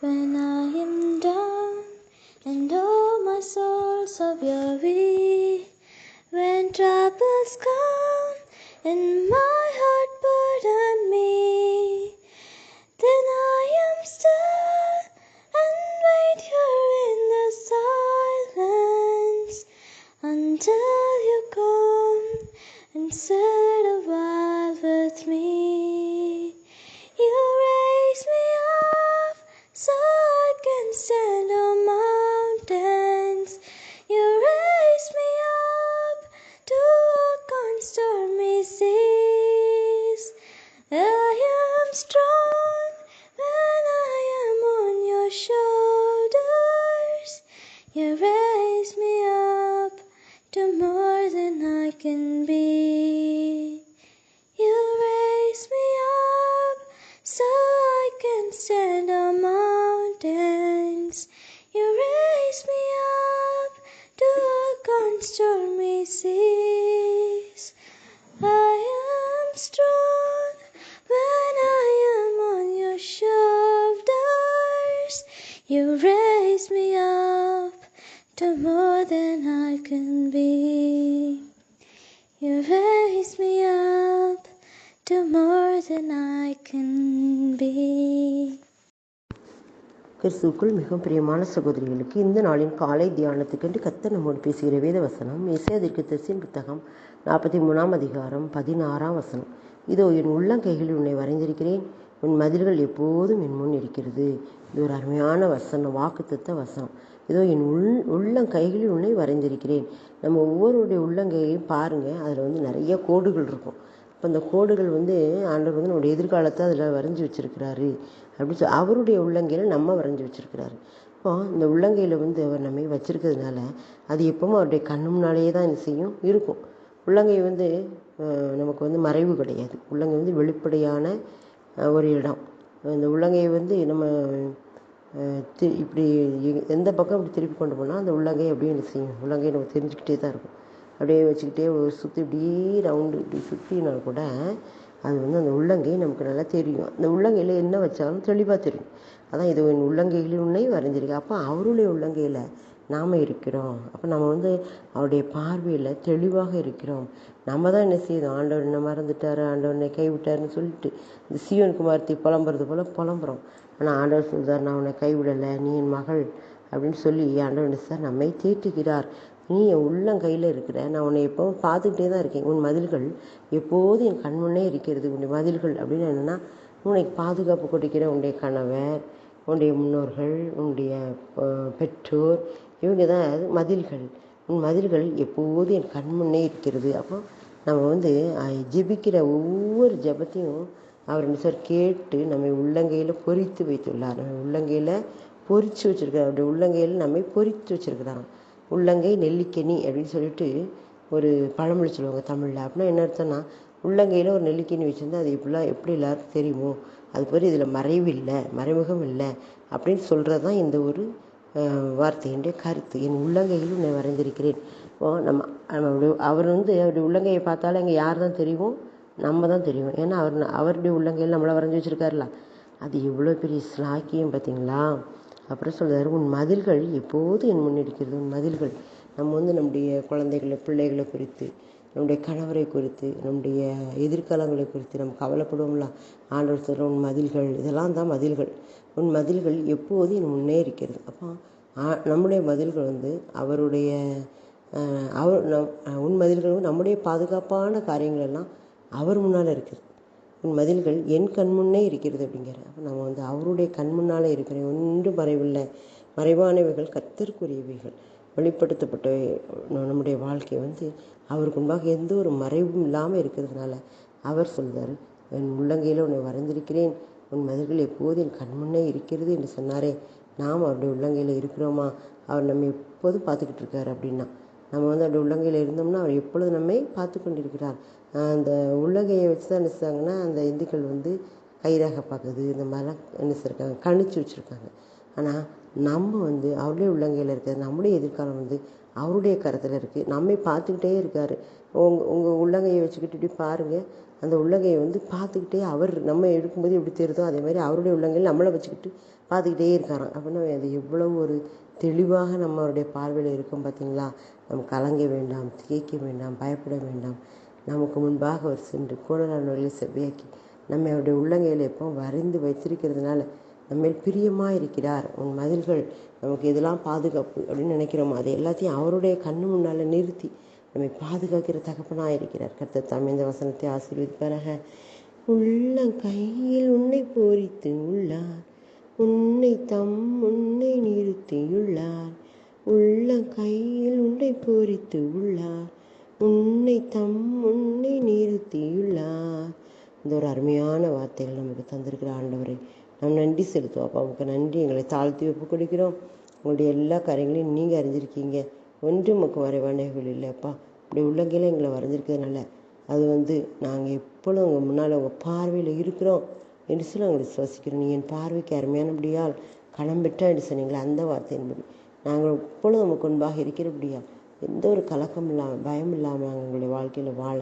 when I am down and all my soul so weary. When troubles come and my heart burden me, then I am still and wait here in the silence until you come and sit I am strong when I am on your shoulders. You raise me up to more than I can be. You raise me up to more than I can be. கிறிஸ்துக்குள் மிகவும் பிரியமான சகோதரிகளுக்கு இந்த நாளின் காலை தியானத்துக்கென்று கத்த நம்மோடு பேசுகிற வேத வசனம் இசை அதிர்க்கு தெசின் புத்தகம் நாற்பத்தி மூணாம் அதிகாரம் பதினாறாம் வசனம். இதோ என் உள்ளங்கைகளில் உன்னை வரைந்திருக்கிறேன். உன் மதில்கள் எப்போதும் என் முன் இருக்கிறது. இது ஒரு அருமையான வசனம் வாக்குத்தத்த வசனம். இதோ என் உள் உள்ளங்கைகளில் உன்னை வரைந்திருக்கிறேன். நம்ம ஒவ்வொருடைய உள்ளங்கையையும் பாருங்கள் அதில் வந்து நிறைய கோடுகள் இருக்கும். இப்போ அந்த கோடுகள் வந்து ஆண்டவர் வந்து நம்முடைய எதிர்காலத்தை அதில் வரைஞ்சி வச்சிருக்கிறாரு. அப்படின்னு சொல்லி அவருடைய உள்ளங்கையில் நம்ம வரைஞ்சி வச்சிருக்கிறாரு. இப்போ இந்த உள்ளங்கையில் வந்து அவர் நம்மை வச்சுருக்கிறதுனால அது எப்பவும் அவருடைய கண்ணு முன்னாலேயே தான் என்ன செய்யும் இருக்கும். உள்ளங்கை வந்து நமக்கு வந்து மறைவு கிடையாது. உள்ளங்கை வந்து வெளிப்படையான ஒரு இடம். இந்த உள்ளங்கையை வந்து நம்ம தி- இப்படி எ- எந்த பக்கம் இப்படி திருப்பி கொண்டு போனால் அந்த உள்ளங்கை அப்படியே செய்யும் உள்ளங்கை நம்ம தெரிஞ்சுக்கிட்டே தான் இருக்கும். அப்படியே வச்சுக்கிட்டே ஒரு சுற்றி இப்படியே ரவுண்டு இப்படி சுற்றினா கூட அது வந்து அந்த உள்ளங்கை நமக்கு நல்லா தெரியும். அந்த உள்ளங்கையில் என்ன வச்சாலும் தெளிவாக தெரியும். அதான் இது என் உள்ளங்கைகளில் உன்னை வரைஞ்சிருக்கு அப்போ அவருடைய உள்ளங்கையில் நாம் இருக்கிறோம். அப்போ நம்ம வந்து அவருடைய பார்வையில் தெளிவாக இருக்கிறோம். நம்ம தான் என்ன செய்தோம் ஆண்டவர் என்ன மறந்துட்டார்? ஆண்டவர் என்னை கைவிட்டாருன்னு சொல்லிட்டு இந்த சீவன் குமார்த்தி புலம்புறது போல் புலம்புறோம். ஆனால் ஆண்டவர் சொல்றார் நான் உன்னை கைவிடலை. நீ என் மகள் அப்படின்னு சொல்லி ஆண்டவர் என்ன சார் நம்மை தேற்றுகிறார். நீ என் உள்ளங்கையில் இருக்கிற நான் உன்னை எப்போவும் பார்த்துக்கிட்டே தான் இருக்கேன். உன் மதில்கள் எப்போதும் என் கண்முன்னே இருக்கிறது. உன்னுடைய மதில்கள் அப்படின்னு என்னென்னா உனக்கு பாதுகாப்பு கொடுக்கிற உன்னுடைய கணவர் உன்னுடைய முன்னோர்கள் உன்னுடைய பெற்றோர் இவங்க தான் அது மதில்கள். உன் மதில்கள் எப்போதும் என் கண்முன்னே இருக்கிறது? அப்போ நம்ம வந்து ஜெபிக்கிற ஒவ்வொரு ஜெபத்தையும் அவர் என்ன சார் கேட்டு நம்மை உள்ளங்கையில் பொறித்து வைத்துள்ளார். நம்ம உள்ளங்கையில் பொறித்து வச்சிருக்கார் அவருடைய உள்ளங்கையில் நம்மை பொறித்து வச்சிருக்கிறாங்க உள்ளங்கை நெல்லிக்கனி அப்படின்னு சொல்லிட்டு ஒரு பழமொழி சொல்லுவாங்க தமிழில். அப்படின்னா என்ன அர்த்தம்னா உள்ளங்கையில் ஒரு நெல்லிக்கனி வச்சுருந்தா அது எப்படிலாம் எப்படி எல்லாருக்கும் தெரியுமோ? அது பேர் இதில் மறைவு இல்லை மறைமுகம் இல்லை அப்படின்னு சொல்கிறது தான் இந்த ஒரு வார்த்தையினுடைய கருத்து. என் உள்ளங்கையில் உன்னை வரைந்திருக்கிறேன். இப்போ நம்ம நம்மளுடைய அவர் வந்து அவருடைய உள்ளங்கையை பார்த்தாலே அங்கே யார் தான் தெரியும் நம்ம தான் தெரியும். ஏன்னா அவர் அவருடைய உள்ளங்கையில் நம்மளை வரைஞ்சி வச்சுருக்காருல அது எவ்வளோ பெரிய ஸ்லாக்கியம் பார்த்தீங்களா? அப்புறம் சொல்கிறார் உன் மதில்கள் எப்போது என் முன்னெடுக்கிறது உன் மதில்கள் நம்ம வந்து நம்முடைய குழந்தைகளை பிள்ளைகளை குறித்து நம்முடைய கணவரை குறித்து நம்முடைய எதிர்காலங்களை குறித்து நம்ம கவலைப்படுவோம்ல. ஆண்டவர் சொல்கிற உன் மதில்கள் இதெல்லாம் தான் மதில்கள். உன் மதில்கள் எப்போது என் முன்னே இருக்கிறது. அப்போ நம்முடைய மதில்கள் வந்து அவருடைய அவர் நம் உன் மதில்கள் வந்து நம்முடைய பாதுகாப்பான காரியங்கள் எல்லாம் அவர் முன்னால் இருக்குது. உன் மதில்கள் என் கண் முன்னே இருக்கிறது அப்படிங்கிற. அப்போ நம்ம வந்து அவருடைய கண் முன்னாலே இருக்கிற ஒன்றும் மறைவில்லை. மறைவானவைகள் கத்திற்குரியவைகள் வெளிப்படுத்தப்பட்ட நம்முடைய வாழ்க்கை வந்து அவருக்கு முன்பாக எந்த ஒரு மறைவும் இல்லாமல் இருக்கிறதுனால அவர் சொல்கிறார் என் உள்ளங்கையில் உன்னை வரைந்திருக்கிறேன். உன் மதில்கள் எப்போது என் கண்முன்னே இருக்கிறது என்று சொன்னாரே. நாம் அவருடைய உள்ளங்கையில் இருக்கிறோமா? அவர் நம்ம எப்போதும் பார்த்துக்கிட்டு இருக்காரு அப்படின்னா. நம்ம வந்து அப்படி உள்ளங்கையில் இருந்தோம்னா அவர் எப்பொழுது நம்மை பார்த்து கொண்டிருக்கிறார்? அந்த உள்ளங்கையை வச்சு தான் நினச்சாங்கன்னா அந்த இந்துக்கள் வந்து கைராக பார்க்குது. இந்த மாதிரிலாம் நினைச்சிருக்காங்க கணிச்சு வச்சுருக்காங்க. ஆனால் நம்ம வந்து அவருடைய உள்ளங்கையில் இருக்கிறது நம்முடைய எதிர்காலம் வந்து அவருடைய கருத்தில் இருக்குது நம்மை பார்த்துக்கிட்டே இருக்கார். உங்க உங்கள் உள்ளங்கையை வச்சுக்கிட்டு இப்படி பாருங்கள் அந்த உள்ளங்கையை வந்து பார்த்துக்கிட்டே அவர் நம்ம எடுக்கும்போது எப்படி தெரியுதோ அதே மாதிரி அவருடைய உள்ளங்கையில் நம்மளை வச்சுக்கிட்டு பார்த்துக்கிட்டே இருக்காராம் அப்படின்னா அது எவ்வளோ ஒரு தெளிவாக நம்மளுடைய பார்வையில் இருக்கும் பார்த்தீங்களா? நம்ம கலங்க வேண்டாம் திகைக்க வேண்டாம் பயப்பட வேண்டாம். நமக்கு முன்பாக அவர் சென்று கோடலானவர்களை செவ்வையாக்கி நம்ம அவருடைய உள்ளங்கையில் எப்போ வரைந்து வைத்திருக்கிறதுனால நம்ம பிரியமாக இருக்கிறார். உன் மதில்கள் நமக்கு இதெல்லாம் பாதுகாப்பு அப்படின்னு நினைக்கிறோமோ அது எல்லாத்தையும் அவருடைய கண்ணு முன்னால் நிறுத்தி நம்மை பாதுகாக்கிற தகப்பனாக இருக்கிறார். கர்த்தர் தாம் இந்த வசனத்தை ஆசீர்வதிப்பாராக. உள்ளங்கையில் உன்னை போரித்து உள்ளார் உன்னை தம் உன்னை நிறுத்தியுள்ளார். உள்ளங்கையில் உன்னை போரித்து உள்ளார் உன்னை தம் உன்னை நிறுத்தியுள்ளார். இந்த ஒரு அருமையான வார்த்தைகள் நமக்கு தந்திருக்கிற ஆண்டவரை நாம் நன்றி செலுத்துவோம். அப்பா உங்களுக்கு நன்றி. எங்களை தாழ்த்தி ஒப்பு கொடுக்கிறோம் உங்களுடைய எல்லா காரியங்களையும் நீங்கள் அறிஞ்சிருக்கீங்க. ஒன்றும் நமக்கு மறைவானவைகள் இல்லைப்பா இப்படி உள்ளங்கையில் எங்களை வரைஞ்சிருக்கிறதுனால அது வந்து நாங்கள் எப்பொழுதும் உங்கள் முன்னால் உங்கள் பார்வையில் இருக்கிறோம். என்று சொல்லி நாங்கள் விசுவாசிக்கிறோம். நீ என் பார்வைக்கு அருமையானபடியால் களம் பெற்றா என்று சொன்னீங்களே அந்த வார்த்தையின்படி. நாங்கள் எப்பொழுதும் நமக்கு முன்பாக இருக்கிறபடியா எந்த ஒரு கலக்கம் இல்லாமல் பயம் இல்லாமல் நாங்கள் எங்களுடைய வாழ்க்கையில் வாழ